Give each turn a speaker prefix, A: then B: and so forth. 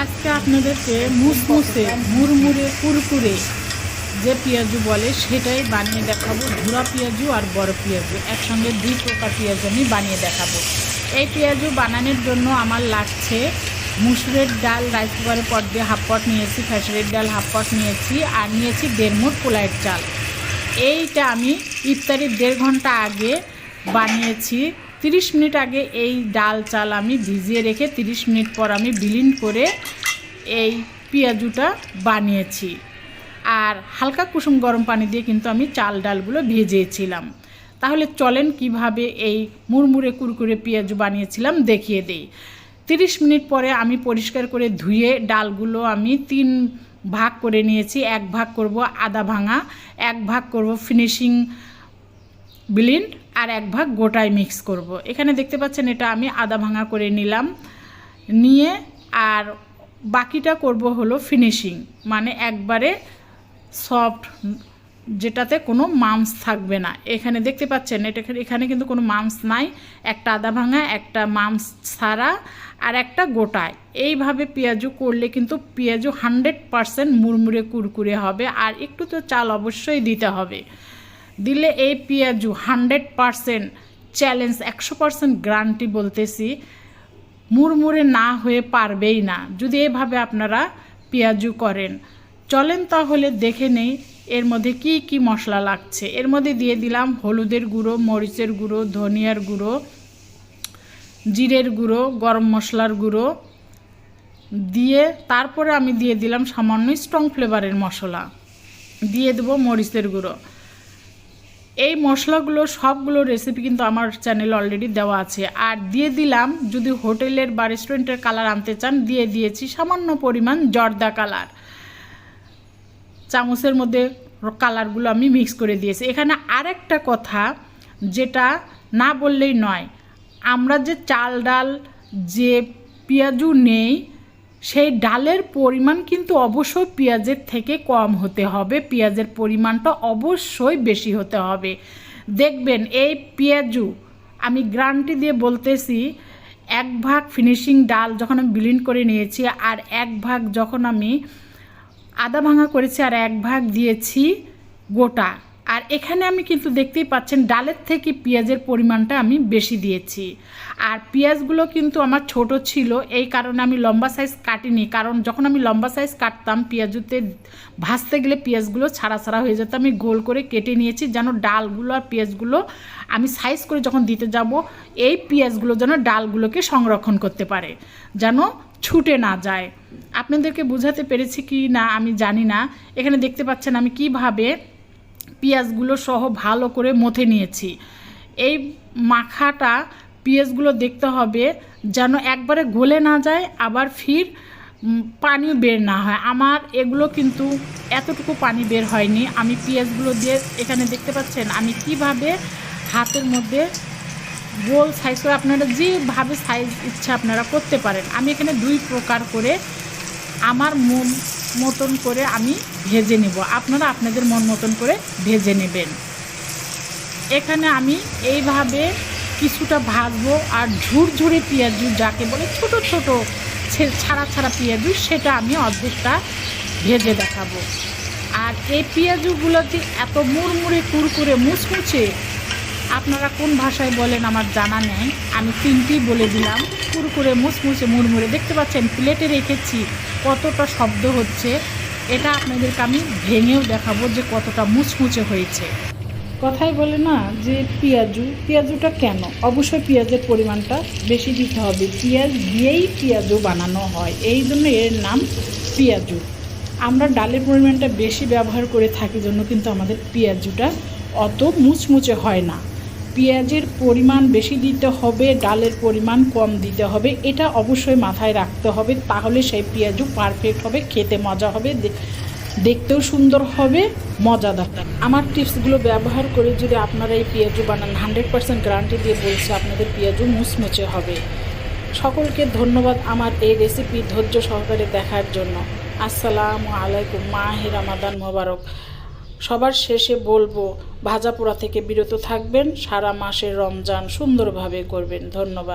A: আজকে আপনাদেরকে মুসমুসে, মুড়মুড়ে, কুরকুরে যে পেঁয়াজু বলে সেটাই বানিয়ে দেখাবো। ধুরা পেঁয়াজু আর বড় পেঁয়াজু। একসঙ্গে দুই প্রকার পেঁয়াজু আমি বানিয়ে দেখাবো। এই পেঁয়াজু বানানোর জন্য আমার লাগছে মুসুরের ডাল, রাইস কুকারে পট দিয়ে হাফ পট নিয়েছি, খেসারির ডাল হাফ পট নিয়েছি আর নিয়েছি দেড় মুঠ পোলাইয়ের চাল। এইটা আমি ইফতারির দেড় ঘণ্টা আগে বানিয়েছি। তিরিশ মিনিট আগে এই ডাল চাল আমি ভিজিয়ে রেখে তিরিশ মিনিট পর আমি বিলিন করে এই পেঁয়াজুটা বানিয়েছি। আর হালকা কুসুম গরম পানি দিয়ে কিন্তু আমি চাল ডালগুলো ভেজেছিলাম। তাহলে চলেন কীভাবে এই মুড়মুড়ে কুরকুরে পেঁয়াজু বানিয়েছিলাম দেখিয়ে দেই। তিরিশ মিনিট পরে আমি পরিষ্কার করে ধুয়ে ডালগুলো আমি তিন ভাগ করে নিয়েছি, এক ভাগ করব আদা ভাঙা, এক ভাগ করব ফিনিশিং ব্লিন্ড আর এক ভাগ গোটায় মিক্স করব। এখানে দেখতে পাচ্ছেন এটা আমি আদা ভাঙা করে নিলাম। নিয়ে আর বাকিটা করব হলো ফিনিশিং মানে একবারে সফট যেটাতে কোনো মাংস থাকবে না। এখানে দেখতে পাচ্ছেন এটা এখানে কিন্তু কোনো মাংস নাই। একটা আদা ভাঙা, একটা মাংস ছাড়া আর একটা গোটায়। এইভাবে পেঁয়াজু করলে কিন্তু পেঁয়াজু হান্ড্রেড পারসেন্ট মুড়মুড়ে কুরকুরে হবে। আর একটু তো চাল অবশ্যই দিতে হবে। দিলে এই পেঁয়াজু হান্ড্রেড পারসেন্ট চ্যালেঞ্জ একশো পারসেন্ট গ্যারান্টি বলতেছি। মুড়মুড়ে না হয়ে পারবেই না। যদি এভাবে আপনারা পেঁয়াজু করেন, চলেন তাহলে দেখে নেই এর মধ্যে কি কি মশলা লাগছে। এর মধ্যে দিয়ে দিলাম হলুদের গুঁড়ো, মরিচের গুঁড়ো, ধনিয়ার গুঁড়ো, জিরের গুঁড়ো, গরম মশলার গুঁড়ো। দিয়ে তারপরে আমি দিয়ে দিলাম সামান্য স্ট্রং ফ্লেভারের মশলা। দিয়ে দেবো মরিচের গুঁড়ো। এই মশলাগুলো, সবগুলো রেসিপি কিন্তু আমার চ্যানেলে অলরেডি দেওয়া আছে। আর দিয়ে দিলাম, যদি হোটেলের বা রেস্টুরেন্টের কালার আনতে চান, দিয়ে দিয়েছি সামান্য পরিমাণ জর্দা কালার চামচের মধ্যে কালারগুলো আমি মিক্স করে দিয়েছি। এখানে আরেকটা কথা, যেটা না বললেই নয়, আমরা যে চাল, ডাল, যে পেঁয়াজু নেই সেই ডালের পরিমাণ কিন্তু অবশ্যই পেঁয়াজের থেকে কম হতে হবে। পেঁয়াজের পরিমাণটা অবশ্যই বেশি হতে হবে। দেখবেন এই পেঁয়াজু, আমি গ্রান্টি দিয়ে বলতেছি, এক ভাগ ফিনিশিং ডাল যখন আমি বিলিন করে নিয়েছি আর এক ভাগ যখন আমি আদা ভাঙা করেছি আর এক ভাগ দিয়েছি গোটা। আর এখানে আমি কিন্তু দেখতেই পাচ্ছেন ডালের থেকে পেঁয়াজের পরিমাণটা আমি বেশি দিয়েছি। আর পেঁয়াজগুলো কিন্তু আমার ছোট ছিল, এই কারণে আমি লম্বা সাইজ কাটিনি, কারণ যখন আমি লম্বা সাইজ কাটতাম, পেঁয়াজুতে ভাজতে গেলে পেঁয়াজগুলো ছাড়া ছাড়া হয়ে যেত। আমি গোল করে কেটে নিয়েছি যেন ডালগুলো আর পেঁয়াজগুলো আমি সাইজ করে যখন দিতে যাব, এই পেঁয়াজগুলো যেন ডালগুলোকে সংরক্ষণ করতে পারে, যেন ছুটে না যায়। আপনাদেরকে বোঝাতে পেরেছি কি না আমি জানি না। এখানে দেখতে পাচ্ছেন আমি কীভাবে পেঁয়াজগুলো সহ ভালো করে মথে নিয়েছি। এই মাখাটা পেঁয়াজগুলো দেখতে হবে যেন একবারে গলে না যায়, আবার ফির পানিও বের না হয়। আমার এগুলো কিন্তু এতটুকু পানি বের হয়নি। আমি পেঁয়াজগুলো দিয়ে এখানে দেখতে পাচ্ছেন, আমি কীভাবে হাতের মধ্যে গোল সাইজ করে আপনারা যেভাবে সাইজ ইচ্ছা আপনারা করতে পারেন। আমি এখানে দুই প্রকার করে আমার মন মতন করে আমি ভেজে নেব। আপনারা আপনাদের মন মতন করে ভেজে নেবেন। এখানে আমি এইভাবে কিছুটা ভাজবো আর ঝুরঝুরে পেঁয়াজু যাকে বলে ছোট ছোট ছাড়া ছাড়া পেঁয়াজু সেটা আমি অর্ধেকটা ভেজে দেখাবো। আর এই পেঁয়াজুগুলোতে এত মুড়মুড়ে কুরকুরে মুচমুচে আপনারা কোন ভাষায় বলেন আমার জানা নেই। আমি তিনটি বলে দিলাম। কুরকুরে মুচমুচে মুড়মুড়ে। দেখতে পাচ্ছেন, প্লেটে রেখেছি কতটা শব্দ হচ্ছে। এটা আপনাদেরকে আমি ভেঙেও দেখাবো যে কতটা মুচমুচে হয়েছে। কথাই বলে না যে পেঁয়াজু, পেঁয়াজুটা কেন? অবশ্যই পেঁয়াজের পরিমাণটা বেশি দিতে হবে। পেঁয়াজ দিয়েই পেঁয়াজু বানানো হয়। এই জন্য এর নাম পেঁয়াজু। আমরা ডালের পরিমাণটা বেশি ব্যবহার করে থাকি জন্য কিন্তু আমাদের পেঁয়াজুটা অত মুচমুচে হয় না। পেঁয়াজের পরিমাণ বেশি দিতে হবে, ডালের পরিমাণ কম দিতে হবে, এটা অবশ্যই মাথায় রাখতে হবে, তাহলে সেই পেঁয়াজু পারফেক্ট হবে, খেতে মজা হবে দেখতেও সুন্দর হবে, মজাদার। আমার টিপসগুলো ব্যবহার করে যদি আপনারা এই পেঁয়াজু বানান হান্ড্রেড পার্সেন্ট গ্যারান্টি দিয়ে বলছে আপনাদের পেঁয়াজু মুচমুচে হবে। সকলকে ধন্যবাদ আমার এই রেসিপি ধৈর্য সহকারে দেখার জন্য। আসসালামু আলাইকুম, মাহে রামাদান মোবারক। সবার শেষে বলব ভাজা পোড়া থেকে বিরত থাকবেন সারা মাসের রমজান সুন্দরভাবে করবেন। ধন্যবাদ।